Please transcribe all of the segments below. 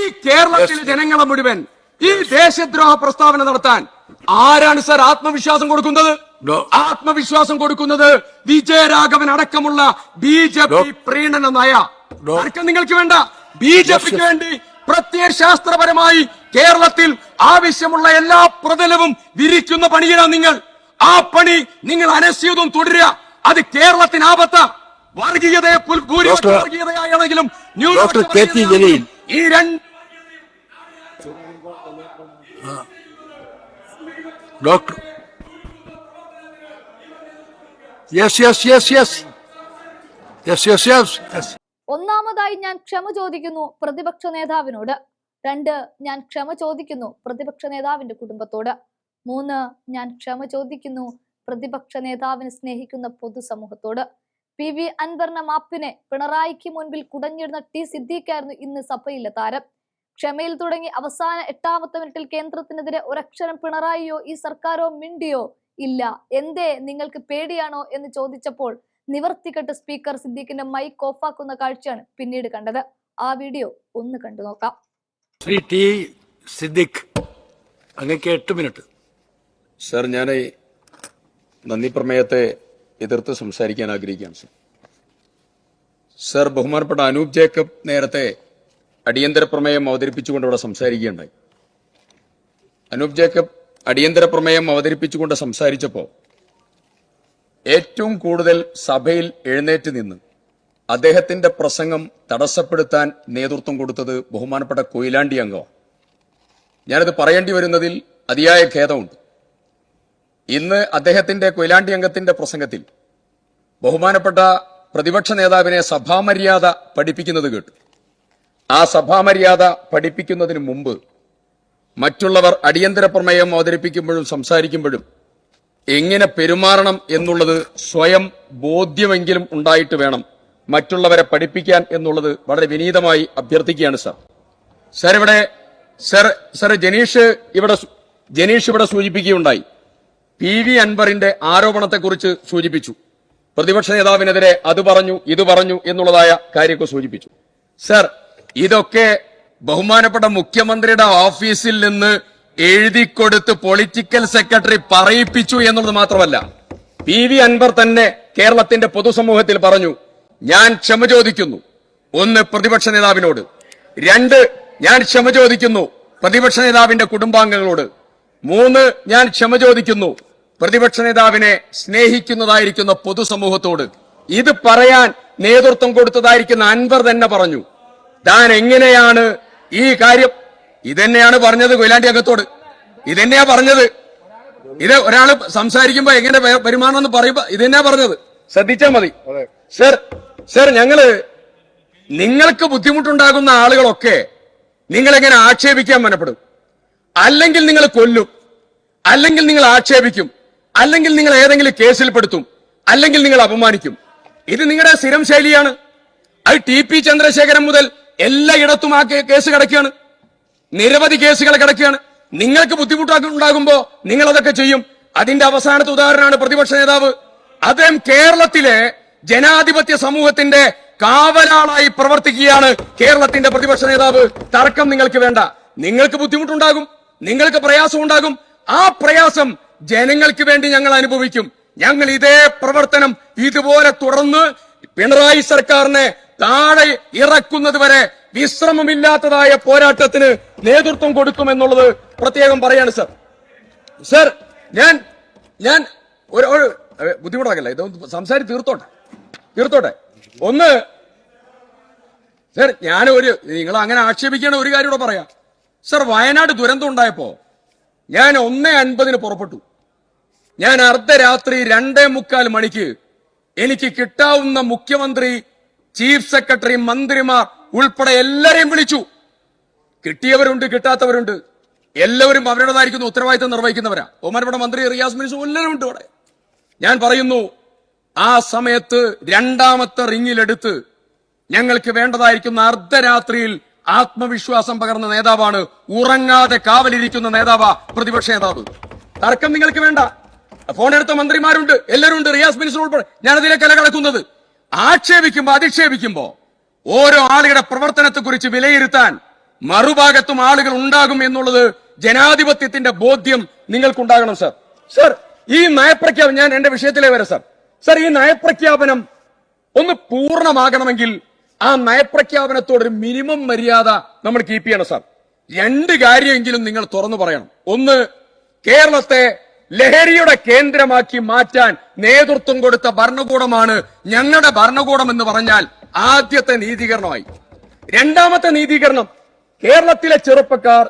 ഈ കേരളത്തിലെ ജനങ്ങളെ മുഴുവൻ ഈ ദേശദ്രോഹ പ്രസ്താവന നടത്താൻ ആരാണ് സർ ആത്മവിശ്വാസം കൊടുക്കുന്നത്? ആത്മവിശ്വാസം കൊടുക്കുന്നത് വിജയരാഘവൻ അടക്കമുള്ള ബി ജെ പി പ്രീണന നയ. അടക്കം നിങ്ങൾക്ക് വേണ്ട. ബി ജെ പിക്ക് വേണ്ടി വേണ്ടി പ്രത്യയശാസ്ത്രപരമായി കേരളത്തിൽ ആവശ്യമുള്ള എല്ലാ പ്രതലവും വിരിക്കുന്ന പണിയിലാണ് നിങ്ങൾ. ആ പണി നിങ്ങൾ അനശ്യതും തുടരുക. അത് കേരളത്തിന് ആപത്ത വർഗീയതയെ ഭൂരിപക്ഷ വർഗീയതയാണെങ്കിലും ജലീൽ. ഈ doctor. Yes yes yes yes yes yes yes ഒന്നാമതായി ഞാൻ ക്ഷമ ചോദിക്കുന്നു പ്രതിപക്ഷ നേതാവിനോട്. രണ്ട് ഞാൻ ക്ഷമ ചോദിക്കുന്നു പ്രതിപക്ഷ നേതാവിന്റെ കുടുംബത്തോട്. മൂന്ന് ഞാൻ ക്ഷമ ചോദിക്കുന്നു പ്രതിപക്ഷ നേതാവിനെ സ്നേഹിക്കുന്ന പൊതുസമൂഹത്തോട്. പി വി അൻവറിന്റെ മാപ്പിനെ പിണറായിക്ക് മുൻപിൽ കുടഞ്ഞിരുന്ന ടി സിദ്ദീഖായിരുന്നു ഇന്ന് സഭയിലെ താരം. ക്ഷമയിൽ തുടങ്ങി അവസാന എട്ടാമത്തെ മിനിറ്റിൽ കേന്ദ്രത്തിനെതിരെ ഒരക്ഷരം പിണറായിയോ ഈ സർക്കാരോ മിണ്ടിയോ ഇല്ല. എന്തേ? നിങ്ങൾക്ക് പേടിയാണോ? എന്ന് ചോദിച്ചപ്പോൾ നിവർത്തിക്കെട്ട് സ്പീക്കർ സിദ്ദീഖിന്റെ മൈക്ക് ഓഫാക്കുന്ന കാഴ്ചയാണ് പിന്നീട് കണ്ടത്. ആ വീഡിയോ ഒന്ന് കണ്ടു നോക്കാം. ശ്രീ ടി സിദ്ദിഖ് അങ്ങക്ക് എട്ട് മിനിറ്റ്. സർ ഞാൻ ഈ നന്ദി പ്രമേയത്തെ എതിർത്ത് സംസാരിക്കാൻ ആഗ്രഹിക്കുകയാണ് സർ. സർ ബഹുമാനപ്പെട്ട അനൂപ് ജേക്കബ് നേരത്തെ അടിയന്തര പ്രമേയം അവതരിപ്പിച്ചുകൊണ്ട് ഇവിടെ സംസാരിക്കുകയുണ്ടായി. അനൂപ് ജേക്കബ് അടിയന്തര പ്രമേയം അവതരിപ്പിച്ചുകൊണ്ട് സംസാരിച്ചപ്പോൾ ഏറ്റവും കൂടുതൽ സഭയിൽ എഴുന്നേറ്റ് നിന്ന് അദ്ദേഹത്തിന്റെ പ്രസംഗം തടസ്സപ്പെടുത്താൻ നേതൃത്വം കൊടുത്തത് ബഹുമാനപ്പെട്ട കൊയിലാണ്ടി അംഗമാണ്. ഞാനത് പറയേണ്ടി വരുന്നതിൽ അതിയായ ഖേദമുണ്ട്. ഇന്ന് അദ്ദേഹത്തിന്റെ കൊയിലാണ്ടി അംഗത്തിന്റെ പ്രസംഗത്തിൽ ബഹുമാനപ്പെട്ട പ്രതിപക്ഷ നേതാവിനെ സഭാമര്യാദ പഠിപ്പിക്കുന്നത് കേട്ടു. ആ സഭാമര്യാദ പഠിപ്പിക്കുന്നതിന് മുമ്പ് മറ്റുള്ളവർ അടിയന്തര പ്രമേയം അവതരിപ്പിക്കുമ്പോഴും സംസാരിക്കുമ്പോഴും എങ്ങനെ പെരുമാറണം എന്നുള്ളത് സ്വയം ബോധ്യമെങ്കിലും ഉണ്ടായിട്ട് വേണം മറ്റുള്ളവരെ പഠിപ്പിക്കാൻ എന്നുള്ളത് വളരെ വിനീതമായി അഭ്യർത്ഥിക്കുകയാണ് സാർ. സാർ ഇവിടെ സർ സർ ജനീഷ് ഇവിടെ ജനീഷ് ഇവിടെ സൂചിപ്പിക്കുകയുണ്ടായി. പി വി അൻവറിന്റെ ആരോപണത്തെക്കുറിച്ച് സൂചിപ്പിച്ചു. പ്രതിപക്ഷ നേതാവിനെതിരെ അത് പറഞ്ഞു ഇത് പറഞ്ഞു എന്നുള്ളതായ കാര്യമൊക്കെ സൂചിപ്പിച്ചു. സർ ഇതൊക്കെ ബഹുമാനപ്പെട്ട മുഖ്യമന്ത്രിയുടെ ഓഫീസിൽ നിന്ന് എഴുതി കൊടുത്ത് പൊളിറ്റിക്കൽ സെക്രട്ടറി പറയിപ്പിച്ചു എന്നുള്ളത് മാത്രമല്ല പി വി അൻവർ തന്നെ കേരളത്തിന്റെ പൊതുസമൂഹത്തിൽ പറഞ്ഞു ഞാൻ ക്ഷമ ചോദിക്കുന്നു. ഒന്ന് പ്രതിപക്ഷ നേതാവിനോട്. രണ്ട് ഞാൻ ക്ഷമ ചോദിക്കുന്നു. പ്രതിപക്ഷ നേതാവിന്റെ കുടുംബാംഗങ്ങളോട്. മൂന്ന് ഞാൻ ക്ഷമ ചോദിക്കുന്നു. പ്രതിപക്ഷ നേതാവിനെ സ്നേഹിക്കുന്നതായിരിക്കുന്ന പൊതുസമൂഹത്തോട് ഇത് പറയാൻ നേതൃത്വം കൊടുത്തതായിരിക്കുന്ന അൻവർ തന്നെ പറഞ്ഞു താൻ എങ്ങനെയാണ് ഈ കാര്യം? ഇതെന്നെയാണ് പറഞ്ഞത് കൊയിലാണ്ടി അംഗത്തോട് ഇതന്നെയാ പറഞ്ഞത്. ഇത് ഒരാൾ സംസാരിക്കുമ്പോ എങ്ങനെ പെരുമാറണം എന്ന് പറയുമ്പോ ഇതന്നെയാ പറഞ്ഞത്. ശ്രദ്ധിച്ചാ മതി. സർ സർ ഞങ്ങൾ നിങ്ങൾക്ക് ബുദ്ധിമുട്ടുണ്ടാകുന്ന ആളുകളൊക്കെ നിങ്ങൾ എങ്ങനെ ആക്ഷേപിക്കാൻ മനപ്പെടും? അല്ലെങ്കിൽ നിങ്ങൾ കൊല്ലും? അല്ലെങ്കിൽ നിങ്ങൾ ആക്ഷേപിക്കും? അല്ലെങ്കിൽ നിങ്ങൾ ഏതെങ്കിലും കേസിൽ പെടുത്തും അല്ലെങ്കിൽ നിങ്ങൾ അപമാനിക്കും. ഇത് നിങ്ങളുടെ സ്ഥിരം ശൈലിയാണ്. അത് ടി പി ചന്ദ്രശേഖരൻ മുതൽ എല്ലായിടത്തും ആ കേസ് കിടക്കുകയാണ്. നിരവധി കേസുകൾ കിടക്കുകയാണ്. നിങ്ങൾക്ക് ബുദ്ധിമുട്ടുണ്ടാകുമ്പോ നിങ്ങൾ അതൊക്കെ ചെയ്യും. അതിന്റെ അവസാനത്തെ ഉദാഹരണമാണ് പ്രതിപക്ഷ നേതാവ്. അദ്ദേഹം കേരളത്തിലെ ജനാധിപത്യ സമൂഹത്തിന്റെ കാവലാളായി പ്രവർത്തിക്കുകയാണ് കേരളത്തിന്റെ പ്രതിപക്ഷ നേതാവ്. തർക്കം നിങ്ങൾക്ക് വേണ്ട. നിങ്ങൾക്ക് ബുദ്ധിമുട്ടുണ്ടാകും. നിങ്ങൾക്ക് പ്രയാസം ഉണ്ടാകും ആ പ്രയാസം ജനങ്ങൾക്ക് വേണ്ടി ഞങ്ങൾ അനുഭവിക്കും. ഞങ്ങൾ ഇതേ പ്രവർത്തനം ഇതുപോലെ തുടർന്ന് പിണറായി സർക്കാരിനെ താഴെ ഇറക്കുന്നത് വരെ വിശ്രമമില്ലാത്തതായ പോരാട്ടത്തിന് നേതൃത്വം കൊടുക്കുമെന്നുള്ളത് പ്രത്യേകം പറയാണ് സർ. സർ ഞാൻ ഞാൻ ഒരു ബുദ്ധിമുട്ടാക്കല്ല? ഇതൊന്ന് സംസാരി തീർത്തോട്ടെ. തീർത്തോട്ടെ. ഒന്ന് സർ ഞാൻ ഒരു നിങ്ങൾ അങ്ങനെ ആക്ഷേപിക്കണ ഒരു കാര്യം കൂടെ പറയാം. സർ വയനാട് ദുരന്തം ഉണ്ടായപ്പോ ഞാൻ ഒന്നേ അൻപതിന് പുറപ്പെട്ടു. ഞാൻ അർദ്ധരാത്രി രണ്ടേ മുക്കാൽ മണിക്ക് എനിക്ക് കിട്ടാവുന്ന മുഖ്യമന്ത്രി ചീഫ് സെക്രട്ടറി മന്ത്രിമാർ ഉൾപ്പെടെ എല്ലാരെയും വിളിച്ചു. കിട്ടിയവരുണ്ട് കിട്ടാത്തവരുണ്ട്. എല്ലാവരും അവരുടേതായിരിക്കുന്ന ഉത്തരവാദിത്തം നിർവഹിക്കുന്നവരാ. ബഹുമാനപ്പെട്ട മന്ത്രി റിയാസ് മിനിസ് എല്ലാവരും ഉണ്ട് അവിടെ. ഞാൻ പറയുന്നു ആ സമയത്ത് രണ്ടാമത്തെ റിങ്ങിലെടുത്ത് ഞങ്ങൾക്ക് വേണ്ടതായിരിക്കുന്ന അർദ്ധരാത്രിയിൽ ആത്മവിശ്വാസം പകർന്ന നേതാവാണ് ഉറങ്ങാതെ കാവലിരിക്കുന്ന നേതാവാ പ്രതിപക്ഷ നേതാവ്. തർക്കം നിങ്ങൾക്ക് വേണ്ട. ഫോൺ എടുത്ത മന്ത്രിമാരുണ്ട്. എല്ലാവരും ഉണ്ട്. റിയാസ് മിനിസ്റ്റർ ഉൾപ്പെടെ. ഞാൻ അതിലേക്കല്ല കടക്കുന്നത് ആക്ഷേപിക്കുമ്പോ അധിക്ഷേപിക്കുമ്പോ ഓരോ ആളുകളുടെ പ്രവർത്തനത്തെക്കുറിച്ച് വിലയിരുത്താൻ മറുഭാഗത്തും ആളുകൾ ഉണ്ടാകും എന്നുള്ളത് ജനാധിപത്യത്തിന്റെ ബോധ്യം നിങ്ങൾക്കുണ്ടാകണം സർ. സർ ഈ നയപ്രഖ്യാപനം ഞാൻ എന്റെ വിഷയത്തിലേ വരാം സർ. സർ ഈ നയപ്രഖ്യാപനം ഒന്ന് പൂർണമാകണമെങ്കിൽ ആ നയപ്രഖ്യാപനത്തോടൊരു മിനിമം മര്യാദ നമ്മൾ കീപ്പ് ചെയ്യണം സർ. രണ്ട് കാര്യമെങ്കിലും നിങ്ങൾ തുറന്നു പറയണം. ഒന്ന് കേരളത്തെ ലഹരിയുടെ കേന്ദ്രമാക്കി മാറ്റാൻ നേതൃത്വം കൊടുത്ത ഭരണകൂടമാണ് ഞങ്ങളുടെ ഭരണകൂടം എന്ന് പറഞ്ഞാൽ ആദ്യത്തെ നീതീകരണമായി. രണ്ടാമത്തെ നീതീകരണം കേരളത്തിലെ ചെറുപ്പക്കാർ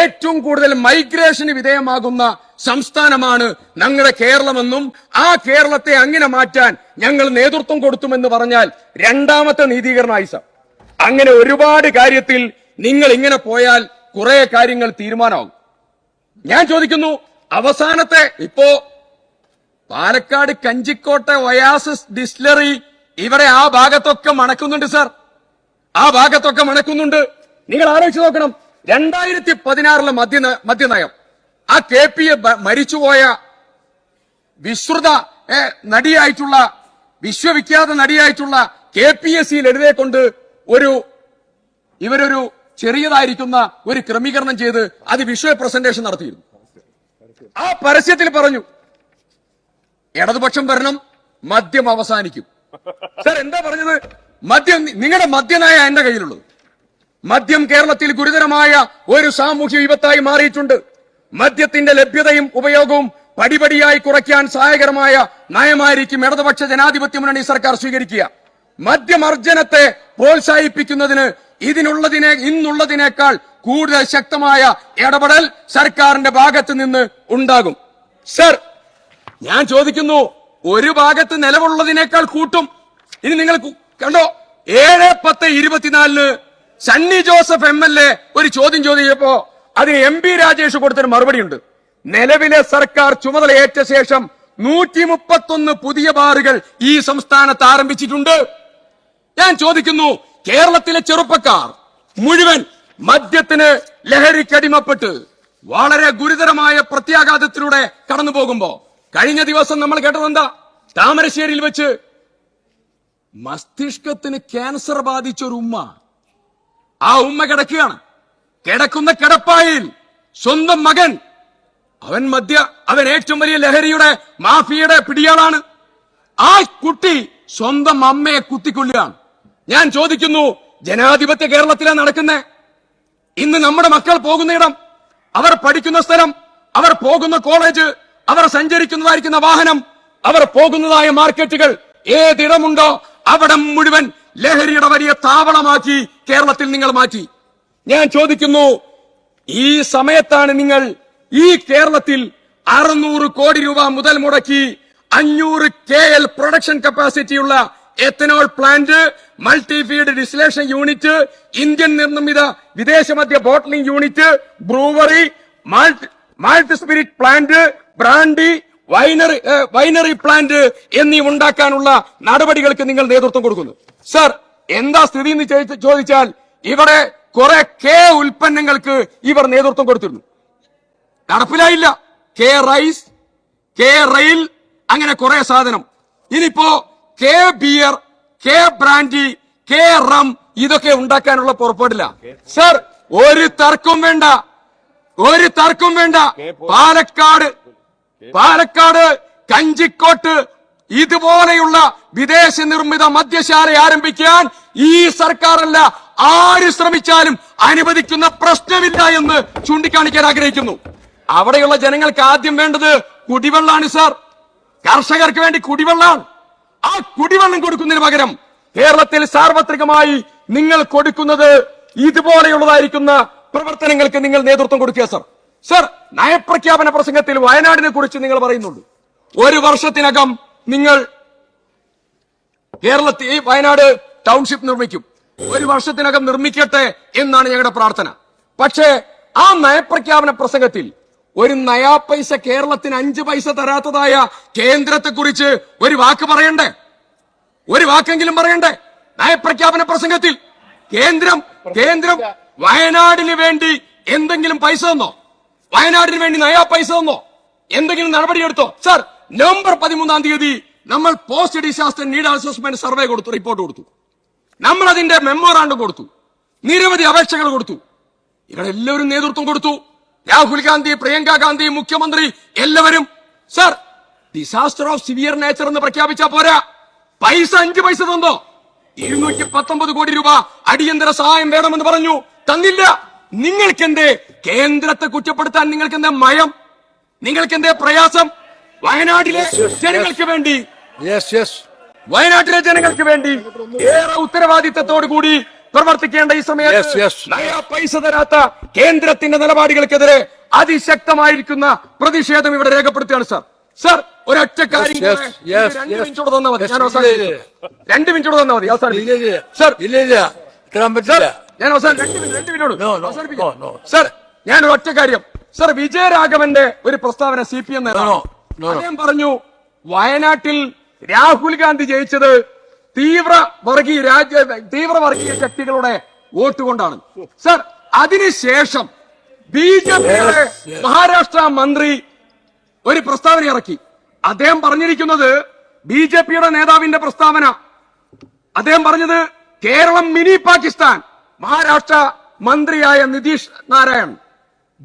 ഏറ്റവും കൂടുതൽ മൈഗ്രേഷന് വിധേയമാകുന്ന സംസ്ഥാനമാണ് ഞങ്ങളുടെ കേരളമെന്നും ആ കേരളത്തെ അങ്ങനെ മാറ്റാൻ ഞങ്ങൾ നേതൃത്വം കൊടുത്തുമെന്ന് പറഞ്ഞാൽ രണ്ടാമത്തെ നീതീകരണമായി സർ. അങ്ങനെ ഒരുപാട് കാര്യത്തിൽ നിങ്ങൾ ഇങ്ങനെ പോയാൽ കുറെ കാര്യങ്ങൾ തീരുമാനമാകും. ഞാൻ ചോദിക്കുന്നു അവസാനത്തെ ഇപ്പോ പാലക്കാട് കഞ്ചിക്കോട്ടെ ഒയാസിസ് ഡിസ്റ്റിലറി ഇവരെ ആ ഭാഗത്തൊക്കെ മണക്കുന്നുണ്ട് സർ. ആ ഭാഗത്തൊക്കെ മണക്കുന്നുണ്ട്. നിങ്ങൾ ആലോചിച്ച് നോക്കണം. രണ്ടായിരത്തി പതിനാറിലെ മദ്യ മദ്യനയം ആ കെ പി എ മരിച്ചുപോയ വിശ്രുത നടിയായിട്ടുള്ള വിശ്വവിഖ്യാത നടിയായിട്ടുള്ള കെ പി എസ് സി ലളിതയെ കൊണ്ട് ഒരു ഇവരൊരു ചെറിയതായിരിക്കുന്ന ഒരു ക്രമീകരണം ചെയ്ത് അത് വിഷ്വൽ പ്രസന്റേഷൻ നടത്തിയിരുന്നു. ആ പരസ്യത്തിൽ പറഞ്ഞു ഇടതുപക്ഷം ഭരണം മദ്യം അവസാനിക്കും. സർ എന്താ പറഞ്ഞത്? മദ്യം നിങ്ങളുടെ മദ്യനായ എന്റെ കയ്യിലുള്ളത്. മദ്യം കേരളത്തിൽ ഗുരുതരമായ ഒരു സാമൂഹ്യ വിപത്തായി മാറിയിട്ടുണ്ട്. മദ്യത്തിന്റെ ലഭ്യതയും ഉപയോഗവും പടിപടിയായി കുറയ്ക്കാൻ സഹായകരമായ നയമായിരിക്കും ഇടതുപക്ഷ ജനാധിപത്യ മുന്നണി സർക്കാർ സ്വീകരിക്കുക. മദ്യമർജനത്തെ പ്രോത്സാഹിപ്പിക്കുന്നതിന് ഇതിനുള്ളതിനെ ഇന്നുള്ളതിനേക്കാൾ കൂടുതൽ ശക്തമായ ഇടപെടൽ സർക്കാരിന്റെ ഭാഗത്ത് നിന്ന് ഉണ്ടാകും. സർ ഞാൻ ചോദിക്കുന്നു ഒരു ഭാഗത്ത് നിലവുള്ളതിനേക്കാൾ കൂട്ടും. ഇനി നിങ്ങൾ കണ്ടോ? ഏഴ് പത്ത് ഇരുപത്തിനാലിന് Sunny Joseph M L A ഒരു ചോദ്യം ചോദിച്ചപ്പോ അതിന് എം പി രാജേഷ് കൊടുത്തൊരു മറുപടിയുണ്ട് നിലവിലെ സർക്കാർ ചുമതലയേറ്റ ശേഷം നൂറ്റി മുപ്പത്തൊന്ന് പുതിയ ബാറുകൾ ഈ സംസ്ഥാനത്ത് ആരംഭിച്ചിട്ടുണ്ട്. ഞാൻ ചോദിക്കുന്നു കേരളത്തിലെ ചെറുപ്പക്കാർ മുഴുവൻ മദ്യത്തിന് ലഹരിക്കടിമപ്പെട്ട് വളരെ ഗുരുതരമായ പ്രത്യാഘാതത്തിലൂടെ കടന്നു പോകുമ്പോ കഴിഞ്ഞ ദിവസം നമ്മൾ കേട്ടതെന്താ? താമരശ്ശേരിയിൽ വെച്ച് മസ്തിഷ്കത്തിന് ക്യാൻസർ ബാധിച്ച ഒരു ഉമ്മ ആ ഉമ്മ കിടക്കുകയാണ്. കിടക്കുന്ന കിടപ്പായിൽ സ്വന്തം മകൻ അവൻ മദ്യ അവൻ ഏറ്റവും വലിയ ലഹരിയുടെ മാഫിയയുടെ പിടിയാളാണ്. ആ കുട്ടി സ്വന്തം അമ്മയെ കുത്തിക്കൊല്ലുകയാണ്. ഞാൻ ചോദിക്കുന്നു ജനാധിപത്യ കേരളത്തിലാണ് നടക്കുന്നേ? ഇന്ന് നമ്മുടെ മക്കൾ പോകുന്ന ഇടം അവർ പഠിക്കുന്ന സ്ഥലം അവർ പോകുന്ന കോളേജ് അവർ സഞ്ചരിക്കുന്നതായിരിക്കുന്ന വാഹനം അവർ പോകുന്നതായ മാർക്കറ്റുകൾ ഏതിടമുണ്ടോ അവിടം മുഴുവൻ ലഹരിയുടെ വലിയ താവളമാക്കി കേരളത്തിൽ നിങ്ങൾ മാറ്റി. ഞാൻ ചോദിക്കുന്നു ഈ സമയത്താണ് നിങ്ങൾ ഈ കേരളത്തിൽ അറുന്നൂറ് കോടി രൂപ മുതൽ മുടക്കി അഞ്ഞൂറ് K L production കപ്പാസിറ്റിയുള്ള ethanol plant multi feed distillation unit Indian നിർമ്മിത വിദേശ മധ്യ bottling unit brewery malt malt spirit plant brandy winery winery plant എന്നീ ഉണ്ടാക്കാനുള്ള നടപടികൾക്ക് നിങ്ങൾ നേതൃത്വം കൊടുക്കുന്നു. സർ എന്താ സ്ഥിതി എന്ന് ചോദിച്ചാൽ ഇവിടെ കുറെ കെ ഉൽപ്പന്നങ്ങൾക്ക് ഇവർ നേതൃത്വം കൊടുത്തിരുന്നു. നടപ്പിലായില്ല. കെ റൈസ് കെ റെയിൽ അങ്ങനെ കുറെ സാധനം. ഇനിയിപ്പോ K beer K brandy K rum ഇതൊക്കെ ഉണ്ടാക്കാനുള്ള പുറപ്പെടില്ല. സർ ഒരു തർക്കവും വേണ്ട. ഒരു തർക്കവും വേണ്ട. പാലക്കാട് പാലക്കാട് കഞ്ചിക്കോട്ട് ഇതുപോലെയുള്ള വിദേശ നിർമ്മിത മദ്യശാല ആരംഭിക്കാൻ ഈ സർക്കാരല്ല ആര് ശ്രമിച്ചാലും അനുവദിക്കുന്ന പ്രശ്നമില്ല എന്ന് ചൂണ്ടിക്കാണിക്കാൻ ആഗ്രഹിക്കുന്നു. അവിടെയുള്ള ജനങ്ങൾക്ക് ആദ്യം വേണ്ടത് കുടിവെള്ളമാണ് സാർ. കർഷകർക്ക് വേണ്ടി കുടിവെള്ളമാണ് ആ കുടിവെള്ളം കൊടുക്കുന്നതിന് പകരം കേരളത്തിൽ സാർവത്രികമായി നിങ്ങൾ കൊടുക്കുന്നത് ഇതുപോലെയുള്ളതായിരിക്കുന്ന പ്രവർത്തനങ്ങൾക്ക് നിങ്ങൾ നേതൃത്വം കൊടുക്കുക സർ. സർ നയപ്രഖ്യാപന പ്രസംഗത്തിൽ വയനാടിനെ കുറിച്ച് നിങ്ങൾ പറയുന്നുണ്ട് ഒരു വർഷത്തിനകം നിങ്ങൾ കേരളത്തിൽ വയനാട് ടൗൺഷിപ്പ് നിർമ്മിക്കും. ഒരു വർഷത്തിനകം നിർമ്മിക്കട്ടെ എന്നാണ് ഞങ്ങളുടെ പ്രാർത്ഥന. പക്ഷേ ആ നയപ്രഖ്യാപന പ്രസംഗത്തിൽ ഒരു നയാ പൈസ കേരളത്തിന് അഞ്ച് പൈസ തരാത്തതായ കേന്ദ്രത്തെ കുറിച്ച് ഒരു വാക്ക് പറയണ്ടേ? ഒരു വാക്കെങ്കിലും പറയണ്ടേ? നയപ്രഖ്യാപന പ്രസംഗത്തിൽ കേന്ദ്രം കേന്ദ്രം വയനാടിന് വേണ്ടി എന്തെങ്കിലും പൈസ തന്നോ? വയനാടിന് വേണ്ടി നയാ പൈസ തന്നോ? എന്തെങ്കിലും നടപടിയെടുത്തോ? സർ നവംബർ പതിമൂന്നാം തീയതി നമ്മൾ post disaster need assessment survey കൊടുത്തു റിപ്പോർട്ട് കൊടുത്തു. നമ്മൾ അതിന്റെ മെമ്മോറാണ്ടം കൊടുത്തു. നിരവധി അപേക്ഷകൾ കൊടുത്തു. ഇവിടെ എല്ലാവരും നേതൃത്വം കൊടുത്തു. രാഹുൽ ഗാന്ധി പ്രിയങ്ക ഗാന്ധി മുഖ്യമന്ത്രി എല്ലാവരും sir disaster of severe nature എന്ന് പ്രഖ്യാപിച്ചാ പോരാ. പൈസ അഞ്ചു പൈസ തന്നോ? ഇരുന്നൂറ്റി പത്തൊമ്പത് കോടി രൂപ അടിയന്തര സഹായം വേണമെന്ന് പറഞ്ഞു. തന്നില്ല. നിങ്ങൾക്കെന്തേ കേന്ദ്രത്തെ കുറ്റപ്പെടുത്താൻ നിങ്ങൾക്കെന്താ മയം? നിങ്ങൾക്കെന്തേ പ്രയാസം? വയനാട്ടിലെ ജനങ്ങൾക്ക് വേണ്ടി. വയനാട്ടിലെ ജനങ്ങൾക്ക് വേണ്ടി ഏറെ ഉത്തരവാദിത്തത്തോടു കൂടി പ്രവർത്തിക്കേണ്ട ഈ സമയത്ത് പൈസ തരാത്ത കേന്ദ്രത്തിന്റെ നിലപാടുകൾക്കെതിരെ അതിശക്തമായിരിക്കുന്ന പ്രതിഷേധം ഇവിടെ രേഖപ്പെടുത്തുകയാണ് സാർ സാർ ഒരൊറ്റ കാര്യം രണ്ട്. മിനിറ്റ് തന്നാ തന്നാൽ മതി. ഞാൻ. രണ്ട് മിനിറ്റ് തന്നാൽ മതി. സർ ഞാൻ അവസാനം രണ്ട് മിനിറ്റ് രണ്ട്. സർ ഞാൻ ഒരു ഒറ്റ കാര്യം. സർ വിജയരാഘവന്റെ ഒരു പ്രസ്താവന സി പി എം. അദ്ദേഹം പറഞ്ഞു വയനാട്ടിൽ രാഹുൽ ഗാന്ധി ജയിച്ചത് തീവ്ര വർഗീയ രാജ്യ തീവ്ര വർഗീയ ശക്തികളുടെ വോട്ട് കൊണ്ടാണ് സർ അതിനുശേഷം ബി ജെ പിയുടെ. മഹാരാഷ്ട്ര മന്ത്രി ഒരു പ്രസ്താവന ഇറക്കി അദ്ദേഹം പറഞ്ഞിരിക്കുന്നത് ബി ജെ പിയുടെ നേതാവിന്റെ പ്രസ്താവന അദ്ദേഹം പറഞ്ഞത് കേരളം മിനി പാകിസ്ഥാൻ മഹാരാഷ്ട്ര മന്ത്രിയായ നിതീഷ് നാരായൺ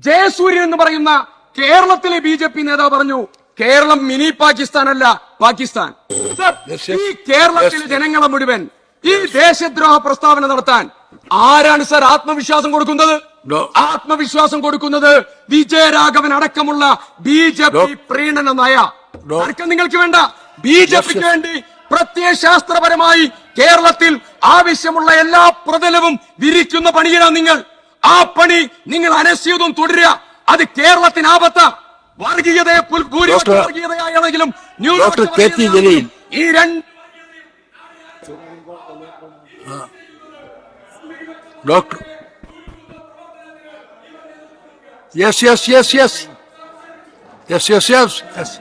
ജയസൂര്യൻ എന്ന് പറയുന്ന കേരളത്തിലെ ബി ജെ പി നേതാവ് പറഞ്ഞു കേരളം മിനി പാകിസ്ഥാൻ അല്ല പാകിസ്ഥാൻ. ഈ കേരളത്തിലെ ജനങ്ങളെ മുഴുവൻ ഈ ദേശദ്രോഹ പ്രസ്താവന നടത്താൻ ആരാണ് സർ ആത്മവിശ്വാസം കൊടുക്കുന്നത്? ആത്മവിശ്വാസം കൊടുക്കുന്നത് വിജയരാഘവൻ അടക്കമുള്ള ബി ജെ പി പ്രീണന നയ. തർക്കം നിങ്ങൾക്ക് വേണ്ട. ബി ജെ പിക്ക് വേണ്ടി വേണ്ടി പ്രത്യയശാസ്ത്രപരമായി കേരളത്തിൽ ആവശ്യമുള്ള എല്ലാ പ്രതലവും വിരിക്കുന്ന പണിയിലാണ് നിങ്ങൾ. ആ പണി നിങ്ങൾ അനശ്യതും തുടരുക. അത് കേരളത്തിന് ആപത്ത വർഗീയതയെ വർഗീയതയായാണെങ്കിലും ഡോക്ടർ- വർഗീയതയാണെങ്കിലും ഡോക്ടർ കെ ടി ജലീൽ. വർഗീയതയാണെങ്കിലും ഈ രണ്ട് Doctor. Yes, yes, yes, yes. Yes, yes, yes. yes.